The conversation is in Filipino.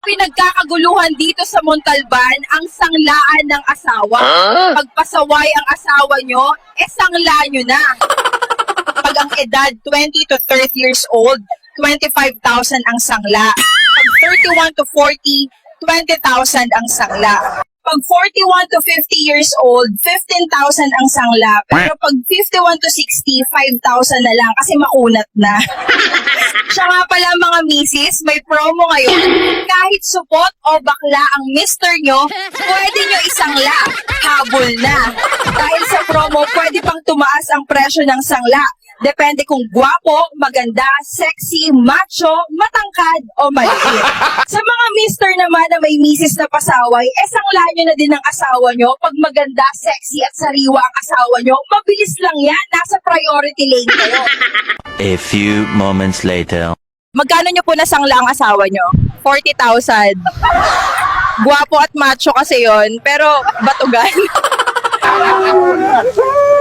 Pinagkakaguluhan dito sa Montalban ang sanglaan ng asawa. Pagpasaway ang asawa nyo, eh sangla nyo na. Pag ang edad 20 to 30 years old, 25,000 ang sangla. Pag 31 to 40, 20,000 ang sangla. Pag 41 to 50 years old, 15,000 ang sangla. Pero pag 51 to 60, 5,000 na lang kasi makunat na. Siya nga pala mga misis, may promo ngayon. Kahit supot o bakla ang mister nyo, pwede nyo isangla. Habol na. Dahil sa promo, pwede pang tumaas ang presyo ng sangla. Depende kung gwapo, maganda, sexy, macho, matangkad, o maliit. Sa mga mister naman na may misis na pasaway, eh sangla nyo na din ang asawa nyo. Pag maganda, sexy at sariwa ang asawa nyo, mabilis lang yan. Nasa priority lane kayo. A few moments later. Magkano nyo po nasangla ang asawa nyo? 40,000. Guwapo at macho kasi yon pero batugan.